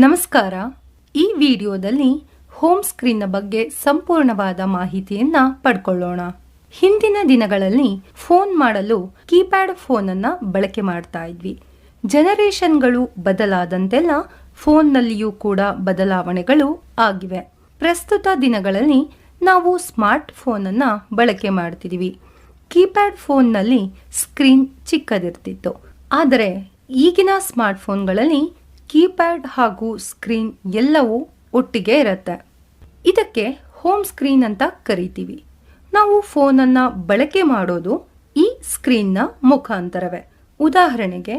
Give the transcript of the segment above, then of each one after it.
ನಮಸ್ಕಾರ. ಈ ವಿಡಿಯೋದಲ್ಲಿ ಹೋಮ್ ಸ್ಕ್ರೀನ್ನ ಬಗ್ಗೆ ಸಂಪೂರ್ಣವಾದ ಮಾಹಿತಿಯನ್ನ ಪಡ್ಕೊಳ್ಳೋಣ. ಹಿಂದಿನ ದಿನಗಳಲ್ಲಿ ಫೋನ್ ಮಾಡಲು ಕೀಪ್ಯಾಡ್ ಫೋನ್ ಅನ್ನ ಬಳಕೆ ಮಾಡ್ತಾ ಇದ್ವಿ. ಜನರೇಷನ್ಗಳು ಬದಲಾದಂತೆಲ್ಲ ಫೋನ್ನಲ್ಲಿಯೂ ಕೂಡ ಬದಲಾವಣೆಗಳು ಆಗಿವೆ. ಪ್ರಸ್ತುತ ದಿನಗಳಲ್ಲಿ ನಾವು ಸ್ಮಾರ್ಟ್ ಫೋನ್ ಅನ್ನ ಬಳಕೆ ಮಾಡ್ತಿದೀವಿ. ಕೀಪ್ಯಾಡ್ ಫೋನ್ನಲ್ಲಿ ಸ್ಕ್ರೀನ್ ಚಿಕ್ಕದಿರ್ತಿತ್ತು. ಆದರೆ ಈಗಿನ ಸ್ಮಾರ್ಟ್ ಫೋನ್ಗಳಲ್ಲಿ ಕೀಪ್ಯಾಡ್ ಹಾಗೂ ಸ್ಕ್ರೀನ್ ಎಲ್ಲವೂ ಒಟ್ಟಿಗೆ ಇರುತ್ತೆ. ಇದಕ್ಕೆ ಹೋಮ್ ಸ್ಕ್ರೀನ್ ಅಂತ ಕರಿತೀವಿ. ನಾವು ಫೋನನ್ನು ಬಳಕೆ ಮಾಡೋದು ಈ ಸ್ಕ್ರೀನ್ನ ಮುಖಾಂತರವೇ. ಉದಾಹರಣೆಗೆ,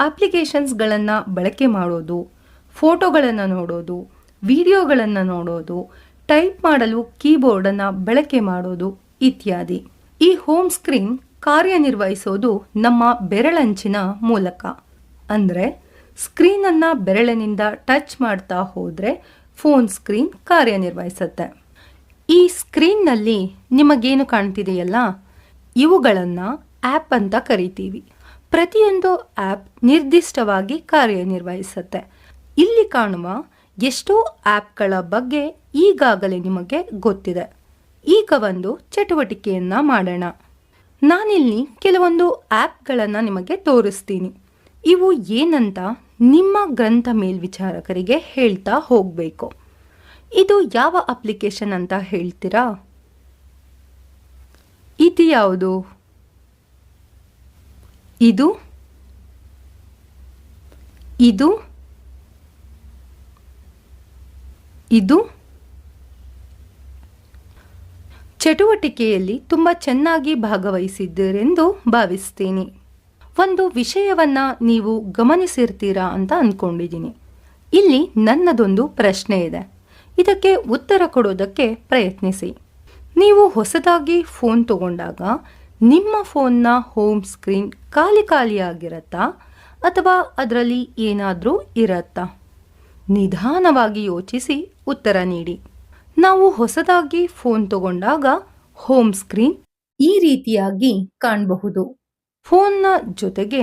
ಅಪ್ಲಿಕೇಶನ್ಸ್ಗಳನ್ನು ಬಳಕೆ ಮಾಡೋದು, ಫೋಟೋಗಳನ್ನು ನೋಡೋದು, ವಿಡಿಯೋಗಳನ್ನು ನೋಡೋದು, ಟೈಪ್ ಮಾಡಲು ಕೀಬೋರ್ಡನ್ನು ಬಳಕೆ ಮಾಡೋದು ಇತ್ಯಾದಿ. ಈ ಹೋಮ್ ಸ್ಕ್ರೀನ್ ಕಾರ್ಯನಿರ್ವಹಿಸೋದು ನಮ್ಮ ಬೆರಳಂಚಿನ ಮೂಲಕ. ಅಂದರೆ ಸ್ಕ್ರೀನನ್ನು ಬೆರಳಿನಿಂದ ಟಚ್ ಮಾಡ್ತಾ ಹೋದರೆ ಫೋನ್ ಸ್ಕ್ರೀನ್ ಕಾರ್ಯನಿರ್ವಹಿಸುತ್ತೆ. ಈ ಸ್ಕ್ರೀನ್ನಲ್ಲಿ ನಿಮಗೇನು ಕಾಣ್ತಿದೆಯಲ್ಲ? ಇವುಗಳನ್ನು ಆ್ಯಪ್ ಅಂತ ಕರಿತೀವಿ. ಪ್ರತಿಯೊಂದು ಆ್ಯಪ್ ನಿರ್ದಿಷ್ಟವಾಗಿ ಕಾರ್ಯನಿರ್ವಹಿಸುತ್ತೆ. ಇಲ್ಲಿ ಕಾಣುವ ಎಷ್ಟೋ ಆ್ಯಪ್ಗಳ ಬಗ್ಗೆ ಈಗಾಗಲೇ ನಿಮಗೆ ಗೊತ್ತಿದೆ. ಈಗ ಒಂದು ಚಟುವಟಿಕೆಯನ್ನ ಮಾಡೋಣ. ನಾನಿಲ್ಲಿ ಕೆಲವೊಂದು ಆ್ಯಪ್ಗಳನ್ನು ನಿಮಗೆ ತೋರಿಸ್ತೀನಿ. ಇವು ಏನಂತ ನಿಮ್ಮ ಗ್ರಂಥ ಮೇಲ್ವಿಚಾರಕರಿಗೆ ಹೇಳ್ತಾ ಹೋಗಬೇಕು. ಇದು ಯಾವ ಅಪ್ಲಿಕೇಶನ್ ಅಂತ ಹೇಳ್ತೀರಾ? ಇದು ಯಾವುದು? ಇದು? ಇದು? ಇದು? ಚಟುವಟಿಕೆಯಲ್ಲಿ ತುಂಬ ಚೆನ್ನಾಗಿ ಭಾಗವಹಿಸಿದ್ದೀರೆಂದು ಭಾವಿಸ್ತೀನಿ. ಒಂದು ವಿಷಯವನ್ನ ನೀವು ಗಮನಿಸಿರ್ತೀರಾ ಅಂತ ಅಂದ್ಕೊಂಡಿದ್ದೀನಿ ಇಲ್ಲಿ ನನ್ನದೊಂದು ಪ್ರಶ್ನೆ ಇದೆ. ಇದಕ್ಕೆ ಉತ್ತರ ಕೊಡೋದಕ್ಕೆ ಪ್ರಯತ್ನಿಸಿ. ನೀವು ಹೊಸದಾಗಿ ಫೋನ್ ತಗೊಂಡಾಗ ನಿಮ್ಮ ಫೋನ್ನ ಹೋಮ್ ಸ್ಕ್ರೀನ್ ಖಾಲಿ ಖಾಲಿಯಾಗಿರತ್ತಾ ಅಥವಾ ಅದರಲ್ಲಿ ಏನಾದರೂ ಇರತ್ತಾ? ನಿಧಾನವಾಗಿ ಯೋಚಿಸಿ ಉತ್ತರ ನೀಡಿ. ನಾವು ಹೊಸದಾಗಿ ಫೋನ್ ತಗೊಂಡಾಗ ಹೋಮ್ ಸ್ಕ್ರೀನ್ ಈ ರೀತಿಯಾಗಿ ಕಾಣಬಹುದು. ಫೋನ್ನ ಜೊತೆಗೆ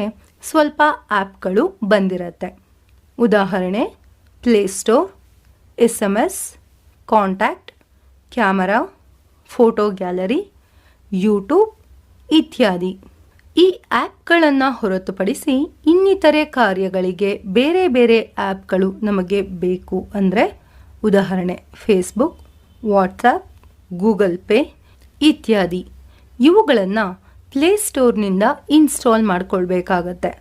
ಸ್ವಲ್ಪ ಆ್ಯಪ್ಗಳು ಬಂದಿರತ್ತೆ. ಉದಾಹರಣೆ Play Store S M S contact camera photo gallery YouTube ಇತ್ಯಾದಿ. ಈ ಆ್ಯಪ್ಗಳನ್ನು ಹೊರತುಪಡಿಸಿ ಇನ್ನಿತರೆ ಕಾರ್ಯಗಳಿಗೆ ಬೇರೆ ಬೇರೆ ಆ್ಯಪ್ಗಳು ನಮಗೆ ಬೇಕು ಅಂದರೆ ಉದಾಹರಣೆ ಫೇಸ್ಬುಕ್ ವಾಟ್ಸಪ್ ಗೂಗಲ್ ಪೇ ಇತ್ಯಾದಿ. ಇವುಗಳನ್ನು ಪ್ಲೇಸ್ಟೋರ್ನಿಂದ ಇನ್ಸ್ಟಾಲ್ ಮಾಡಿಕೊಳ್ಬೇಕಾಗತ್ತೆ.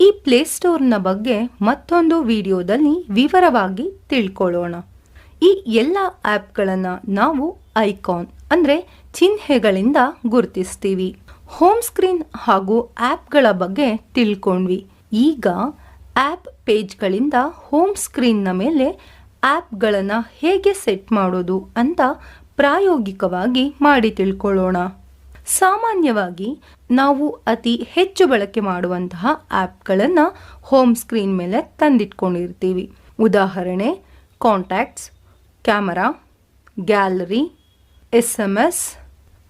ಈ ಪ್ಲೇಸ್ಟೋರ್ನ ಬಗ್ಗೆ ಮತ್ತೊಂದು ವಿಡಿಯೋದಲ್ಲಿ ವಿವರವಾಗಿ ತಿಳ್ಕೊಳ್ಳೋಣ. ಈ ಎಲ್ಲ ಆ್ಯಪ್ಗಳನ್ನು ನಾವು ಐಕಾನ್ ಅಂದರೆ ಚಿಹ್ನೆಗಳಿಂದ ಗುರುತಿಸ್ತೀವಿ. ಹೋಮ್ ಸ್ಕ್ರೀನ್ ಹಾಗೂ ಆ್ಯಪ್ಗಳ ಬಗ್ಗೆ ತಿಳ್ಕೊಂಡ್ವಿ. ಈಗ ಆ್ಯಪ್ ಪೇಜ್ಗಳಿಂದ ಹೋಮ್ ಸ್ಕ್ರೀನ್ನ ಮೇಲೆ ಆ್ಯಪ್ಗಳನ್ನು ಹೇಗೆ ಸೆಟ್ ಮಾಡೋದು ಅಂತ ಪ್ರಾಯೋಗಿಕವಾಗಿ ಮಾಡಿ ತಿಳ್ಕೊಳ್ಳೋಣ. ಸಾಮಾನ್ಯವಾಗಿ ನಾವು ಅತಿ ಹೆಚ್ಚು ಬಳಕೆ ಮಾಡುವಂತಹ ಆ್ಯಪ್ಗಳನ್ನು ಹೋಮ್ ಸ್ಕ್ರೀನ್ ಮೇಲೆ ತಂದಿಟ್ಕೊಂಡಿರ್ತೀವಿ. ಉದಾಹರಣೆ contacts camera gallery S M S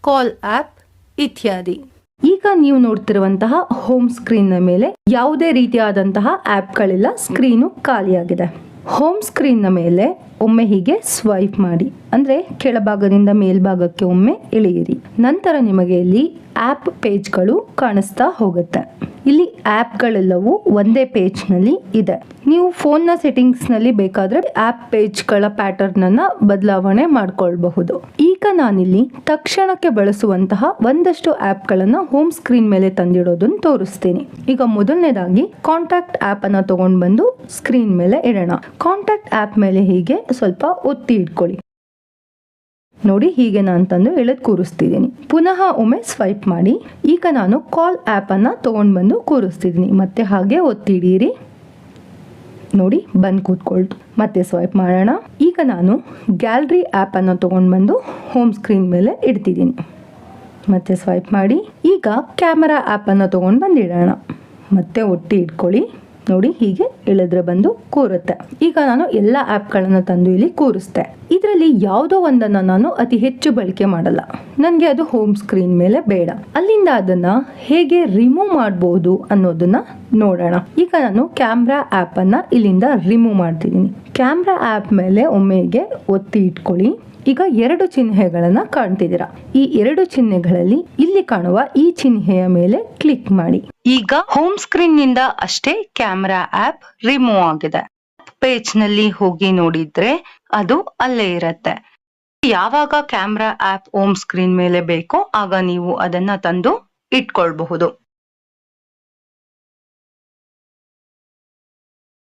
call app ಇತ್ಯಾದಿ. ಈಗ ನೀವು ನೋಡ್ತಿರುವಂತಹ ಹೋಮ್ ಸ್ಕ್ರೀನ್ನ ಮೇಲೆ ಯಾವುದೇ ರೀತಿಯಾದಂತಹ ಆ್ಯಪ್ಗಳಿಲ್ಲ ಸ್ಕ್ರೀನು ಖಾಲಿಯಾಗಿದೆ. ಹೋಮ್ ಸ್ಕ್ರೀನ್ನ ಮೇಲೆ ಒಮ್ಮೆ ಹೀಗೆ ಸ್ವೈಪ್ ಮಾಡಿ. ಅಂದರೆ ಕೆಳಭಾಗದಿಂದ ಮೇಲ್ಭಾಗಕ್ಕೆ ಒಮ್ಮೆ ಇಳಿಯಿರಿ ನಂತರ ನಿಮಗೆ ಇಲ್ಲಿ ಆ್ಯಪ್ ಪೇಜ್ಗಳು ಕಾಣಿಸ್ತಾ ಹೋಗುತ್ತೆ. ಇಲ್ಲಿ ಆ್ಯಪ್ಗಳೆಲ್ಲವೂ ಒಂದೇ ಪೇಜ್ನಲ್ಲಿ ಇದೆ. ನೀವು ಫೋನ್ನ ಸೆಟ್ಟಿಂಗ್ಸ್ನಲ್ಲಿ ಬೇಕಾದರೆ ಆ್ಯಪ್ ಪೇಜ್ಗಳ ಪ್ಯಾಟರ್ನನ್ನು ಬದಲಾವಣೆ ಮಾಡಿಕೊಳ್ಬಹುದು. ಈಗ ನಾನಿಲ್ಲಿ ತಕ್ಷಣಕ್ಕೆ ಬಳಸುವಂತಹ ಒಂದಷ್ಟು ಆ್ಯಪ್ಗಳನ್ನು ಹೋಮ್ ಸ್ಕ್ರೀನ್ ಮೇಲೆ ತಂದಿಡೋದನ್ನು ತೋರಿಸ್ತೀನಿ. ಈಗ ಮೊದಲನೇದಾಗಿ ಕಾಂಟ್ಯಾಕ್ಟ್ ಆ್ಯಪನ್ನು ತಗೊಂಡು ಬಂದು ಸ್ಕ್ರೀನ್ ಮೇಲೆ ಇಡೋಣ. ಕಾಂಟ್ಯಾಕ್ಟ್ ಆ್ಯಪ್ ಮೇಲೆ ಹೀಗೆ ಸ್ವಲ್ಪ ಒತ್ತಿ ಇಟ್ಕೊಳ್ಳಿ. ನೋಡಿ ಹೀಗೆ ನಾನು ತಂದು ಎಳೆದು ಕೂರಿಸ್ತಿದ್ದೀನಿ. ಪುನಃ ಒಮ್ಮೆ ಸ್ವೈಪ್ ಮಾಡಿ. ಈಗ ನಾನು ಕಾಲ್ ಆ್ಯಪನ್ನು ತೊಗೊಂಡು ಬಂದು ಕೂರಿಸ್ತಿದ್ದೀನಿ. ಮತ್ತೆ ಹಾಗೆ ಒತ್ತಿಡೀರಿ. ನೋಡಿ ಬಂದು ಕೂತ್ಕೊಳ್ತು. ಮತ್ತೆ ಸ್ವೈಪ್ ಮಾಡೋಣ. ಈಗ ನಾನು ಗ್ಯಾಲರಿ ಆ್ಯಪನ್ನು ತೊಗೊಂಡು ಬಂದು ಹೋಮ್ ಸ್ಕ್ರೀನ್ ಮೇಲೆ ಇಡ್ತಿದ್ದೀನಿ. ಮತ್ತೆ ಸ್ವೈಪ್ ಮಾಡಿ. ಈಗ ಕ್ಯಾಮರಾ ಆ್ಯಪನ್ನು ತೊಗೊಂಡು ಬಂದಿಡೋಣ ಮತ್ತೆ ಒಟ್ಟಿ ಇಟ್ಕೊಳ್ಳಿ. ನೋಡಿ ಹೀಗೆ ಎಳೆದ್ರೆ ಬಂದು ಕೂರುತ್ತೆ. ಈಗ ನಾನು ಎಲ್ಲ ಆ್ಯಪ್ಗಳನ್ನು ತಂದು ಇಲ್ಲಿ ಕೂರಿಸ್ತೆ ಇದರಲ್ಲಿ ಯಾವುದೋ ಒಂದನ್ನು ನಾನು ಅತಿ ಹೆಚ್ಚು ಬಳಕೆ ಮಾಡಲ್ಲ. ನನಗೆ ಅದು ಹೋಮ್ ಸ್ಕ್ರೀನ್ ಮೇಲೆ ಬೇಡ. ಅಲ್ಲಿಂದ ಅದನ್ನ ಹೇಗೆ ರಿಮೂವ್ ಮಾಡಬಹುದು ಅನ್ನೋದನ್ನ ನೋಡೋಣ. ಈಗ ನಾನು ಕ್ಯಾಮ್ರಾ ಆ್ಯಪನ್ನು ಇಲ್ಲಿಂದ ರಿಮೂವ್ ಮಾಡ್ತಿದ್ದೀನಿ. ಕ್ಯಾಮ್ರಾ ಆ್ಯಪ್ ಮೇಲೆ ಒಮ್ಮೆಗೆ ಒತ್ತಿ ಇಟ್ಕೊಳ್ಳಿ. ಈಗ ಎರಡು ಚಿಹ್ನೆಗಳನ್ನು ಕಾಣ್ತಿದ್ದೀರಾ. ಈ ಎರಡು ಚಿಹ್ನೆಗಳಲ್ಲಿ ಇಲ್ಲಿ ಕಾಣುವ ಈ ಚಿಹ್ನೆಯ ಮೇಲೆ ಕ್ಲಿಕ್ ಮಾಡಿ. ಈಗ ಹೋಮ್ ಸ್ಕ್ರೀನ್ನಿಂದ ಅಷ್ಟೇ ಕ್ಯಾಮ್ರಾ ಆಪ್ ರಿಮೂವ್ ಆಗಿದೆ. ಪೇಜ್ನಲ್ಲಿ ಹೋಗಿ ನೋಡಿದ್ರೆ ಅದು ಅಲ್ಲೇ ಇರತ್ತೆ. ಯಾವಾಗ ಕ್ಯಾಮ್ರಾ ಆಪ್ ಹೋಮ್ ಸ್ಕ್ರೀನ್ ಮೇಲೆ ಬೇಕೋ ಆಗ ನೀವು ಅದನ್ನ ತಂದು ಇಟ್ಕೊಳ್ಬಹುದು.